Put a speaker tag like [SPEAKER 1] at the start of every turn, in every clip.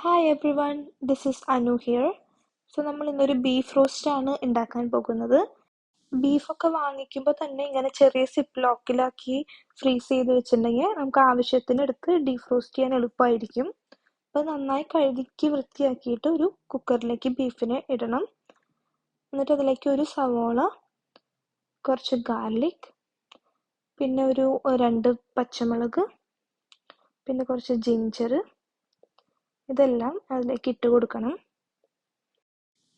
[SPEAKER 1] Hi everyone this is Anu here so നമ്മൾ ഇന്നൊരു beef roast ആണ് ഉണ്ടാക്കാൻ പോകുന്നത്. ബീഫൊക്കെ വാങ്ങിക്കുമ്പോൾ തന്നെ ഇങ്ങനെ ചെറിയ സിപ്പ് ലോക്കിലാക്കി ഫ്രീസ് ചെയ്ത് വെച്ചിട്ടുണ്ടെങ്കിൽ നമുക്ക് ആവശ്യത്തിന് എടുത്ത് ഡീഫ് റോസ്റ്റ് ചെയ്യാൻ എളുപ്പമായിരിക്കും. അപ്പോൾ നന്നായി കഴുകി വൃത്തിയാക്കിയിട്ട് ഒരു കുക്കറിലേക്ക് ബീഫിനെ ഇടണം. എന്നിട്ട് അതിലേക്ക് ഒരു സവോള കുറച്ച് ഗാർലിക് പിന്നെ ഒരു രണ്ട് പച്ചമുളക് പിന്നെ കുറച്ച് ജിഞ്ചർ ഇതെല്ലാം അതിലേക്ക് ഇട്ട് കൊടുക്കണം.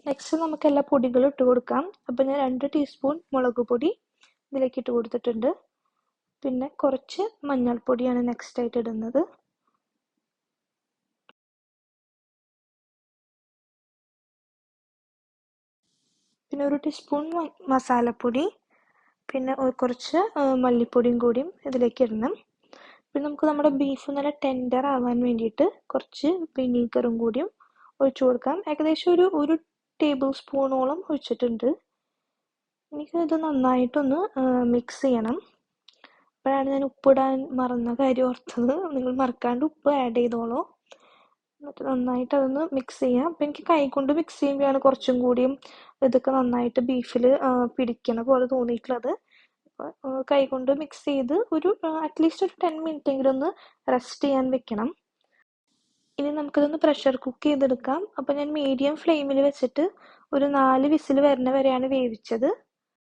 [SPEAKER 1] നെക്സ്റ്റ് നമുക്ക് എല്ലാ പൊടികളും ഇട്ട് കൊടുക്കാം. അപ്പം ഞാൻ രണ്ട് ടീസ്പൂൺ മുളക് പൊടി ഇതിലേക്ക് ഇട്ട് കൊടുത്തിട്ടുണ്ട്. പിന്നെ കുറച്ച് മഞ്ഞൾപ്പൊടിയാണ് നെക്സ്റ്റ് ആയിട്ട് ഇടുന്നത്. പിന്നെ ഒരു ടീസ്പൂൺ മസാലപ്പൊടി. പിന്നെ കുറച്ച് മല്ലിപ്പൊടിയും കൂടിയും ഇതിലേക്ക് ഇടണം. പിന്നെ നമുക്ക് നമ്മുടെ ബീഫ് നല്ല ടെൻഡർ ആവാൻ വേണ്ടിയിട്ട് കുറച്ച് വിനീഗറും കൂടിയും ഒഴിച്ചു കൊടുക്കാം. ഏകദേശം ഒരു ഒരു ടേബിൾ സ്പൂണോളം ഒഴിച്ചിട്ടുണ്ട്. എനിക്ക് ഇത് നന്നായിട്ടൊന്ന് മിക്സ് ചെയ്യണം. അപ്പോഴാണ് ഞാൻ ഉപ്പിടാൻ മറന്ന കാര്യം ഓർത്തത്. നിങ്ങൾ മറക്കാണ്ട് ഉപ്പ് ആഡ് ചെയ്തോളൂ. എന്നിട്ട് നന്നായിട്ട് അതൊന്ന് മിക്സ് ചെയ്യാം. അപ്പം എനിക്ക് കൈ കൊണ്ട് മിക്സ് ചെയ്യുമ്പോഴാണ് കുറച്ചും കൂടിയും ഇതൊക്കെ നന്നായിട്ട് ബീഫിൽ പിടിക്കണ പോലെ തോന്നിയിട്ടുള്ളത്. കൈ കൊണ്ട് മിക്സ് ചെയ്ത് ഒരു അറ്റ്ലീസ്റ്റ് ഒരു ടെൻ മിനിറ്റ് എങ്കിലും ഒന്ന് റെസ്റ്റ് ചെയ്യാൻ വെക്കണം. ഇനി നമുക്കിതൊന്ന് പ്രഷർ കുക്ക് ചെയ്തെടുക്കാം. അപ്പോൾ ഞാൻ മീഡിയം ഫ്ലെയിമിൽ വെച്ചിട്ട് ഒരു നാല് വിസിൽ വരുന്ന വരെയാണ് വേവിച്ചത്.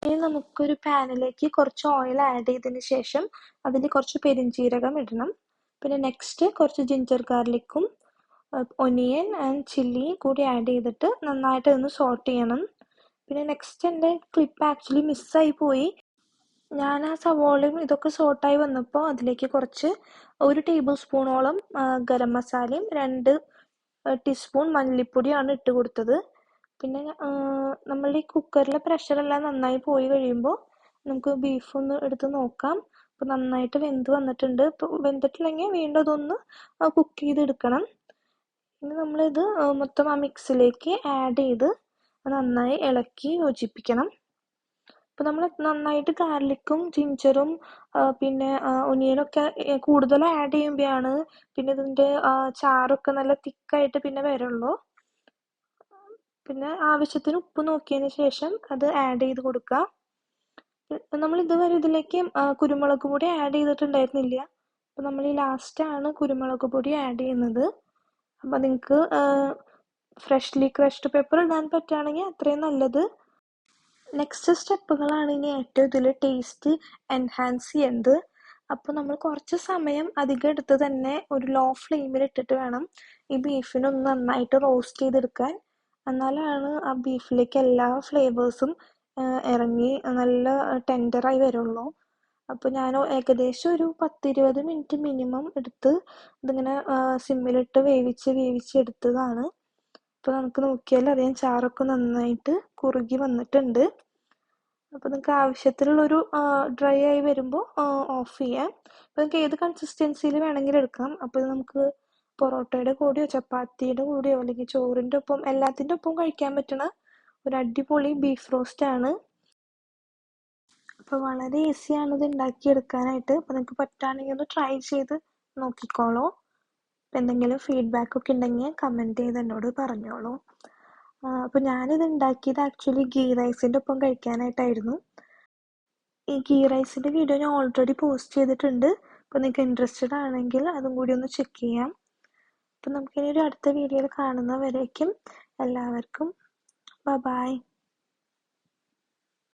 [SPEAKER 1] ഇനി നമുക്കൊരു പാനിലേക്ക് കുറച്ച് ഓയിൽ ആഡ് ചെയ്തതിന് ശേഷം അതിൽ കുറച്ച് പെരിഞ്ചീരകം ഇടണം. പിന്നെ നെക്സ്റ്റ് കുറച്ച് ജിഞ്ചർ ഗാർലിക്കും ഒനിയൻ ആൻഡ് ചില്ലി കൂടി ആഡ് ചെയ്തിട്ട് നന്നായിട്ട് ഒന്ന് സോട്ട് ചെയ്യണം. പിന്നെ നെക്സ്റ്റ് എന്റെ ക്ലിപ്പ് ആക്ച്വലി മിസ്സായി പോയി. ഞാൻ ആ സവോളയും ഇതൊക്കെ സോട്ടായി വന്നപ്പോൾ അതിലേക്ക് കുറച്ച് ഒരു ടേബിൾ സ്പൂണോളം ഗരം മസാലയും രണ്ട് ടീസ്പൂൺ മല്ലിപ്പൊടിയാണ് ഇട്ട് കൊടുത്തത്. പിന്നെ നമ്മളുടെ ഈ കുക്കറിലെ പ്രഷറെല്ലാം നന്നായി പോയി കഴിയുമ്പോൾ നമുക്ക് ബീഫ് ഒന്ന് എടുത്ത് നോക്കാം. അപ്പോൾ നന്നായിട്ട് വെന്ത് വന്നിട്ടുണ്ട്. ഇപ്പോൾ വെന്തിട്ടില്ലെങ്കിൽ വീണ്ടും അതൊന്ന് കുക്ക് ചെയ്തെടുക്കണം. ഇനി നമ്മളിത് മൊത്തം ആ മിക്സിലേക്ക് ആഡ് ചെയ്ത് നന്നായി ഇളക്കി യോജിപ്പിക്കണം. അപ്പോൾ നമ്മൾ നന്നായിട്ട് ഗാർലിക്കും ജിഞ്ചറും പിന്നെ ഒനിയനൊക്കെ കൂടുതൽ ആഡ് ചെയ്യുമ്പോഴാണ് പിന്നെ ഇതിന്റെ ചാറൊക്കെ നല്ല തിക്കായിട്ട് പിന്നെ വരുള്ളൂ. പിന്നെ ആവശ്യത്തിന് ഉപ്പ് നോക്കിയതിന് ശേഷം അത് ആഡ് ചെയ്ത് കൊടുക്കുക നമ്മൾ ഇതുവരെ ഇതിലേക്ക് കുരുമുളക് പൊടി ആഡ് ചെയ്തിട്ടുണ്ടായിരുന്നില്ല. അപ്പോൾ നമ്മൾ ഈ ലാസ്റ്റാണ് കുരുമുളക് പൊടി ആഡ് ചെയ്യുന്നത്. അപ്പോൾ നിങ്ങൾക്ക് ഫ്രഷ്ലി ക്രഷ്ഡ് പെപ്പർ ഇടാൻ പറ്റുകയാണെങ്കിൽ അത്രയും നല്ലത്. നെക്സ്റ്റ് സ്റ്റെപ്പുകളാണ് ഇനി ഏറ്റവും ഇതിൽ ടേസ്റ്റ് എൻഹാൻസ് ചെയ്യുന്നത്. അപ്പോൾ നമ്മൾ കുറച്ച് സമയം അധികം എടുത്ത് തന്നെ ഒരു ലോ ഫ്ലെയിമിൽ ഇട്ടിട്ട് വേണം ഈ ബീഫിനൊന്ന് നന്നായിട്ട് റോസ്റ്റ് ചെയ്തെടുക്കാൻ. എന്നാലാണ് ആ ബീഫിലേക്ക് എല്ലാ ഫ്ലേവേഴ്സും ഇറങ്ങി നല്ല ടെൻഡറായി വരുള്ളൂ. അപ്പോൾ ഞാൻ ഏകദേശം ഒരു പത്തിരുപത് മിനിറ്റ് മിനിമം എടുത്ത് ഇതിങ്ങനെ സിമ്മിലിട്ട് വേവിച്ച് വേവിച്ച് എടുത്തതാണ്. അപ്പോൾ നമുക്ക് നോക്കിയാൽ അറിയാം ചാറൊക്കെ നന്നായിട്ട് കുറുകി വന്നിട്ടുണ്ട്. അപ്പോൾ നിങ്ങൾക്ക് ആവശ്യത്തിനുള്ളൊരു ഡ്രൈ ആയി വരുമ്പോൾ ഓഫ് ചെയ്യാം. അപ്പോൾ നിങ്ങൾക്ക് ഏത് കൺസിസ്റ്റൻസിയിൽ വേണമെങ്കിലും എടുക്കാം. അപ്പോൾ നമുക്ക് പൊറോട്ടയുടെ കൂടെയോ ചപ്പാത്തിയുടെ കൂടെയോ അല്ലെങ്കിൽ ചോറിന്റെ ഒപ്പം എല്ലാത്തിന്റെ ഒപ്പം കഴിക്കാൻ പറ്റുന്ന ഒരു അടിപൊളി ബീഫ് റോസ്റ്റ് ആണ്. അപ്പോൾ വളരെ ഈസിയാണ് ഇത് ഉണ്ടാക്കിയെടുക്കാനായിട്ട്. അപ്പോൾ നിങ്ങൾക്ക് പറ്റുകയാണെങ്കിൽ ഒന്ന് ട്രൈ ചെയ്ത് നോക്കിക്കോളൂ. എന്തെങ്കിലും ഫീഡ്ബാക്ക് ഒക്കെ ഉണ്ടെങ്കിൽ കമന്റ് ചെയ്ത് എന്നോട് പറഞ്ഞോളൂ. അപ്പോൾ ഞാനിത് ഉണ്ടാക്കിയത് ആക്ച്വലി ഗീ റൈസിന്റെ ഒപ്പം കഴിക്കാനായിട്ടായിരുന്നു. ഈ ഗീ റൈസിന്റെ വീഡിയോ ഞാൻ ഓൾറെഡി പോസ്റ്റ് ചെയ്തിട്ടുണ്ട്. അപ്പോൾ നിങ്ങൾക്ക് ഇൻട്രസ്റ്റഡ് ആണെങ്കിൽ അതും കൂടി ഒന്ന് ചെക്ക് ചെയ്യാം. അപ്പം നമുക്കിനി ഒരു അടുത്ത വീഡിയോയിൽ കാണുന്നവരേക്കും എല്ലാവർക്കും ബൈ